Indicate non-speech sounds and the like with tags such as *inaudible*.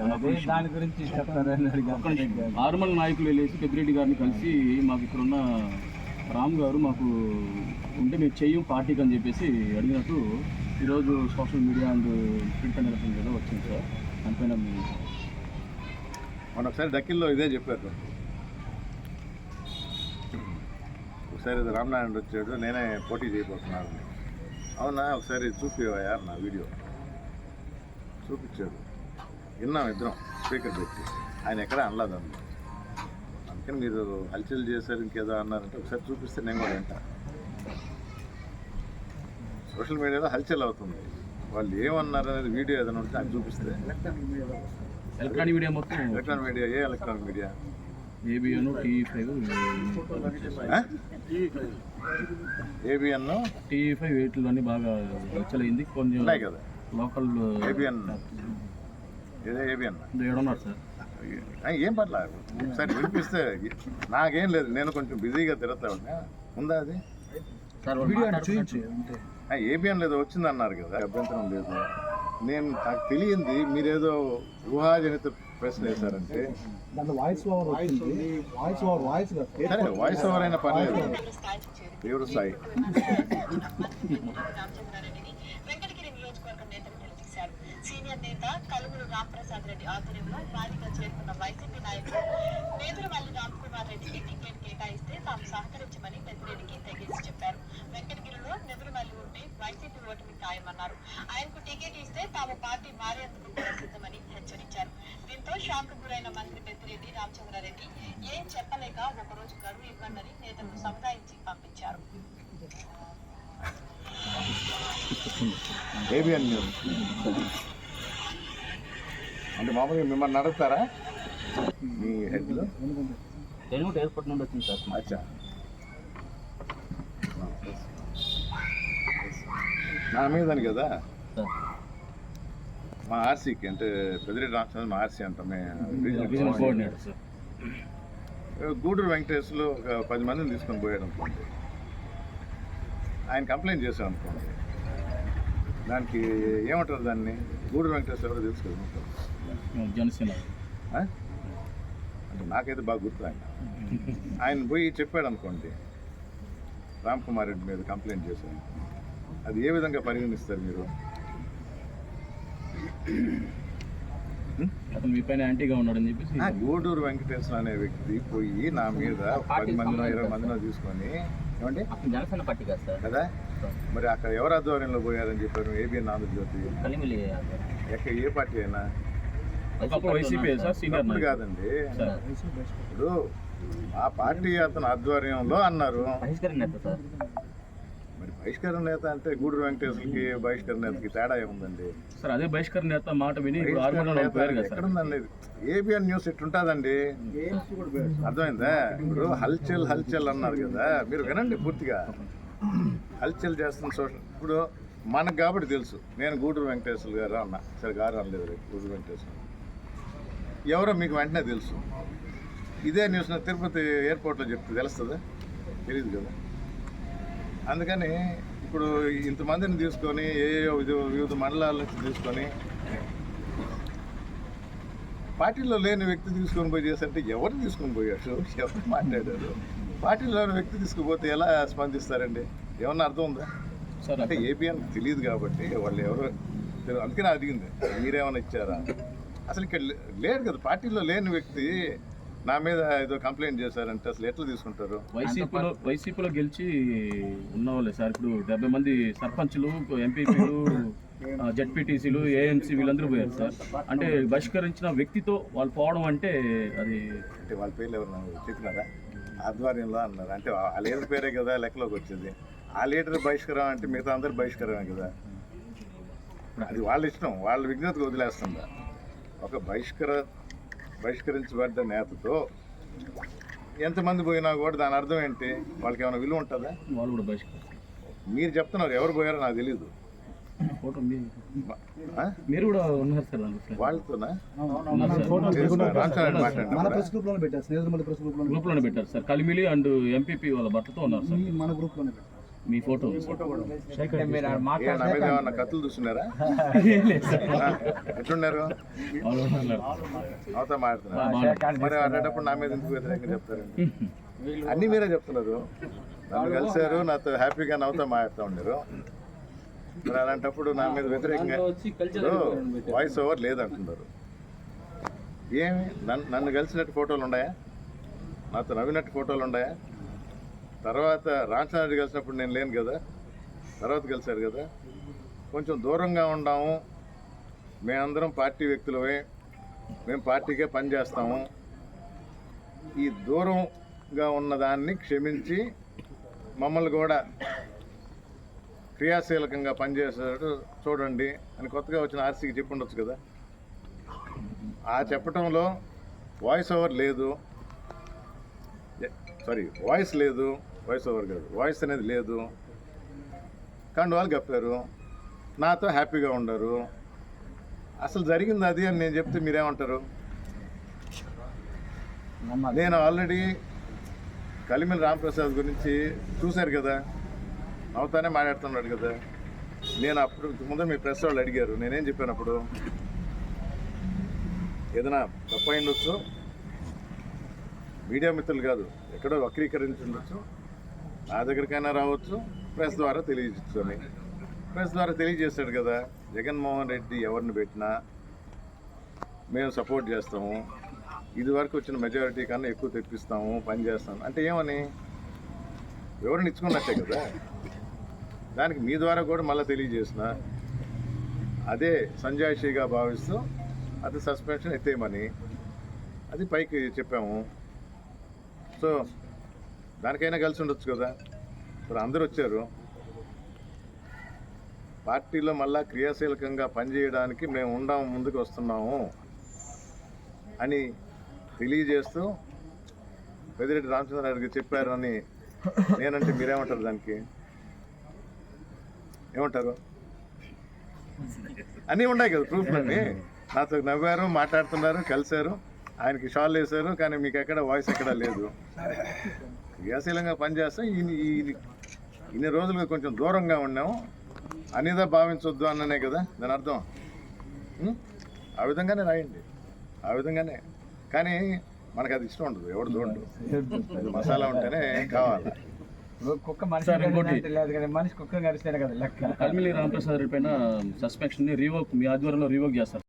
దాని గురించి ఆరుమల్ నాయకులు వెళ్ళేసి పెద్దిరెడ్డి గారిని కలిసి మాకు ఇక్కడ ఉన్న రామ్ గారు మాకు ఉంటే మేము చెయ్యం పార్టీకి అని చెప్పేసి అడిగినట్టు ఈరోజు social media and print and electronic వచ్చింది సార్. దానిపైన మీ- మొన్న ఒకసారి డక్కిల్లో ఇదే చెప్పారు. ఒకసారి ఇది రామనారాయణ వచ్చాడు నేనే పోటీ చేయబోతున్నాను. అవునా? ఒకసారి చూపివయ్యా నా వీడియో. చూపించాడు విన్నాం ఇద్దరం స్పీకర్ పెట్టి. ఆయన ఎక్కడ అనలేదు అందులో అందుకని మీరు హల్చల్ చేశారు ఇంకేదో అన్నారంటే ఒకసారి చూపిస్తే నేను కూడా వింటా. సోషల్ మీడియాలో హల్చల్ అవుతుంది. వాళ్ళు ఏమన్నారు అనేది వీడియో ఏదైనా ఉంటే అది చూపిస్తే. ఎలక్ట్రానిక్ మీడియా మొత్తం. ఎలక్ట్రానిక్ మీడియా ఏ electronic media? ABN TV five ABN TV five వీటిలోని బాగా వచ్చలైంది కొంచెం ఉన్నాయి కదా. Local ABN sir. ఏం పర్లేదు ఒకసారి వినిపిస్తే నాకేం లేదు నేను కొంచెం బిజీగా తిరుగుతా ఉన్నా. ఉందా అది? ఏబిఎన్ లేదు వచ్చింది అన్నారు కదా అభ్యంతరం లేదు. నేను నాకు తెలియంది మీరేదో ఊహాజనిత ప్రశ్న వేశారంటే. దాంట్లో voice over voice over voice సరే వాయిస్ ఓవర్ అయినా పర్లేదు. తీవ్ర స్థాయి. *laughs* సీనియర్ నేత కలుగురు రాంప్రసాద్ రెడ్డి ఆధ్వర్యంలో భారీగా చేరుకున్న వైసీపీ నాయకులు నేదురువల్లి రామ్ కుమార్ రెడ్డికి టికెట్ కేటాయిస్తే తాము సహకరించమని పెద్దిరెడ్డికి తెగేసి చెప్పారు. వెంకటగిరిలో నెదురుమల్లి ఉంటే వైసీపీ ఓటమి ఖాయమన్నారు. ఆయనకు టికెట్ ఇస్తే తాము పార్టీ మారేందుకు కూడా సిద్ధమని హెచ్చరించారు. దీంతో షాక్ గురైన మంత్రి పెద్దిరెడ్డి రామచంద్రారెడ్డి ఏం చెప్పలేక ఒకరోజు గడువు ఇవ్వండి నేతలను సముదాయించి పంపించారు. ABN news. అంటే మామూలుగా మిమ్మల్ని నడుపుతారా? మీ హెడ్లో? తెలుగు ఎయిర్పోర్ట్ నుండి వచ్చింది సార్. అచ్చా. నా మీదని కదా? మా ఆర్సీకి అంటే పెద్దిరెడ్డి రామచంద్ర మా ఆర్సీ అంటాం. గూడూరు వెంకటేశ్లో ఒక పది మందిని తీసుకొని పోయాడు అనుకోండి. ఆయన కంప్లైంట్ చేశాడు అనుకోండి. దానికి ఏమంటారు దాన్ని? గూడూరు వెంకటేశ్వర ఎవరో తెలుసు కదా. జనసేన నాకైతే బాగా గుర్తు ఆయన ఆయన పోయి చెప్పాడు అనుకోండి రామ్ కుమార్ రెడ్డి మీద కంప్లైంట్ చేశాను. అది ఏ విధంగా పరిగణిస్తారు మీరు? అతను మీ పైన యాంటీగా ఉన్నాడని చెప్పేసి ఆ గూడూరు వెంకటేశ్వర అనే వ్యక్తి పోయి నా మీద పది మందినో ఇరవై మందినో తీసుకొని ఏమండి? జనసేన పార్టీ కదా మరి అక్కడ ఎవరు ఆధ్వర్యంలో పోయారని చెప్పారు? ఏబిఎన్ ఆంధ్రజ్యోతి ఎక్కడ ఏ పార్టీ అయినా ఒకప్పుడు వైసీపీ సార్ సీనియర్ అప్పుడు. కాదండి. ఇప్పుడు ఆ పార్టీ అతని ఆధ్వర్యంలో అన్నారు. మరి బహిష్కరణ నేత అంటే గూడూరు వెంకటేశ్వరకి బహిష్కరణ నేతకి తేడా ఏముందండి? సార్ అదే బహిష్కరణ నేత మాట విని ఎక్కడుందండి ఏబిఎన్ న్యూస్ ఇట్టుంటుందండి. అర్థమైందా? ఇప్పుడు హల్చల్ హల్చల్ అన్నారు కదా. మీరు వినండి పూర్తిగా. హల్చల్ చేస్తున్న సోషల్ ఇప్పుడు మనకు కాబట్టి తెలుసు. నేను గూడూరు వెంకటేశ్వర గారు అన్నా. సరే గారు అనలేదు గూడూరు వెంకటేశ్వర ఎవరో మీకు వెంటనే తెలుసు. ఇదే న్యూస్ నాకు తిరుపతి ఎయిర్పోర్ట్లో చెప్తే తెలుస్తుందా? తెలియదు కదా. అందుకని ఇప్పుడు ఇంతమందిని తీసుకొని ఏ ఏ వివిధ మండలాల నుంచి తీసుకొని పార్టీలో లేని వ్యక్తి తీసుకొని పోయి చేసంటే ఎవరు తీసుకొని పోయాడు ఎవరు మాట్లాడారు? పార్టీలో వ్యక్తి తీసుకుపోతే ఎలా స్పందిస్తారండి? ఏమన్నా అర్థం ఉందా? సార్ అంటే ఏబిఎన్ తెలియదు కాబట్టి వాళ్ళు ఎవరు అందుకనే అడిగింది. మీరేమైనా ఇచ్చారా? అసలు ఇక్కడ లే- లేడు కదా పార్టీలో లేని వ్యక్తి నా మీద ఏదో కంప్లైంట్ చేశారంటే అసలు ఎట్లా తీసుకుంటారు? వైసీపీలో వైసీపీలో గెలిచి ఉన్నవాళ్ళే సార్. ఇప్పుడు డెబ్బై మంది సర్పంచ్లు ఎంపీపీలు జడ్పీటీసీలు ఏఎంసీ వీళ్ళందరూ పోయారు సార్. అంటే బహిష్కరించిన వ్యక్తితో వాళ్ళు పోవడం అంటే అది అంటే వాళ్ళ పేర్లు ఎవరు చెప్పినారా? ఆధ్వర్యంలో అన్నారు. అంటే ఆ లీడర్ పేరే కదా లెక్కలోకి వచ్చేది. ఆ లీడర్ బహిష్కరం అంటే మిగతా అందరు బహిష్కరమే కదా. అది వాళ్ళ ఇష్టం. వాళ్ళ విజ్ఞతకు వదిలేస్తుందా? ఒక బహిష్కర బహిష్కరించబడ్డ నేతతో ఎంతమంది పోయినా కూడా దాని అర్థం ఏంటి? వాళ్ళకి ఏమైనా విలువ ఉంటుందా? వాళ్ళు కూడా బహిష్కరిస్తారు. మీరు చెప్తున్నారు ఎవరు పోయారో నాకు తెలియదు ఫోటో మీ- ఆ? మీరు కూడా ఉన్నారు సార్ వాళ్ళతోనా? పెట్టారు సార్. కలిమిలి అండ్ ఎంపీపీ వాళ్ళ భర్తతో ఉన్నారు సార్. మన గ్రూప్లోనే పెట్టారు. మీ ఫోటో. కత్తులు చూస్తున్నారా *laughs* ఎట్లున్నారు? అవతా మాట్లాడుతున్నారు. మరి అలాంటప్పుడు నా మీద ఎందుకు వ్యతిరేకంగా చెప్తారండి *laughs* అన్నీ మీరే చెప్తున్నారు. నన్ను కలిశారు నాతో హ్యాపీగా నవ్వుతా మాట్లాడుతూ ఉండరు మరి అలాంటప్పుడు నా మీద వ్యతిరేకంగా వాయిస్ ఓవర్ లేదంటున్నారు. ఏమి? నన్ను నన్ను కలిసినట్టు ఫోటోలు ఉన్నాయా? నాతో నవ్వినట్టు ఫోటోలు ఉన్నాయా? తర్వాత రామచంద్ర కలిసినప్పుడు నేను లేను కదా? తర్వాత కలిశారు కదా? కొంచెం దూరంగా ఉండాము. మేమందరం పార్టీ వ్యక్తులమే. మేము పార్టీకే పనిచేస్తాము ఈ దూరంగా ఉన్నదాన్ని క్షమించి మమ్మల్ని కూడా క్రియాశీలకంగా పనిచేసేటట్టు చూడండి అని కొత్తగా వచ్చిన ఆర్సీకి చెప్పి ఉండొచ్చు కదా? ఆ చెప్పటంలో వాయిస్ ఓవర్ లేదు. సారీ వాయిస్ లేదు. వాయిస్ ఓవర్ కాదు. వాయిస్ అనేది లేదు. కానీ వాళ్ళు కప్పారు. నాతో హ్యాపీగా ఉండరు. అసలు జరిగింది అది అని నేను చెప్తే మీరేమంటారు. నేను ఆల్రెడీ కలిమిల రామప్రసాద్ గురించి చూశారు కదా. అవుతానే మాట్లాడుతున్నాడు కదా. నేను అప్పుడు ముందు మీ ప్రెస్ వాళ్ళు అడిగారు. నేనేం చెప్పాను అప్పుడు? ఏదైనా తప్పు ఉండొచ్చు. మీడియా మిత్రులు కాదు ఎక్కడో వక్రీకరించి ఉండొచ్చు. నా దగ్గరికైనా రావచ్చు. ప్రెస్ ద్వారా తెలియజేయచ్చు అని ప్రెస్ ద్వారా తెలియజేశాడు కదా జగన్మోహన్ రెడ్డి ఎవరిని పెట్టినా మేము సపోర్ట్ చేస్తాము. ఇది వరకు వచ్చిన మెజారిటీ కన్నా ఎక్కువ తెప్పిస్తాము పని చేస్తాము అంటే ఏమని? ఎవరిని ఇచ్చుకున్నట్టే కదా. దానికి మీ ద్వారా కూడా మళ్ళీ తెలియజేసిన అదే సంజాయిషిగా భావిస్తూ అది సస్పెన్షన్ ఎత్తేయమని అది పైకి చెప్పాము. సో దానికైనా కలిసి ఉండొచ్చు కదా. ఇప్పుడు అందరూ వచ్చారు. పార్టీలో మళ్ళా క్రియాశీలకంగా పనిచేయడానికి మేము ఉండాము ముందుకు వస్తున్నాము అని తెలియజేస్తూ పెద్దిరెడ్డి రామచంద్రరావు చెప్పారు అని నేనంటే మీరేమంటారు దానికి? ఏమంటారు? అన్నీ ఉన్నాయి కదా ప్రూఫ్లన్నీ నాతో నవ్వారు మాట్లాడుతున్నారు కలిశారు. ఆయనకి షాల్ వేశారు కానీ మీకు ఎక్కడ వాయిస్ ఎక్కడ లేదు. క్రియాశీలంగా పనిచేస్తాం. ఈయన ఈ- ఇన్ని రోజులుగా కొంచెం దూరంగా ఉన్నాము అనిదా భావించొద్దు అన్ననే కదా దాని అర్థం? ఆ విధంగానే రాయండి. ఆ విధంగానే. కానీ మనకు అది ఇష్టం ఉండదు ఎవడు చూడడు. అది మసాలా ఉంటేనే కావాలి. కుక్క మనిషి కుక్క కరిస్తేనే కదా లెక్క. కల్మిలి రామప్రసాద్ రెడ్డి పైన సస్పెన్షన్ని రీవోక్ మీ ఆధ్వర్యంలో రీవోక్ చేస్తారు.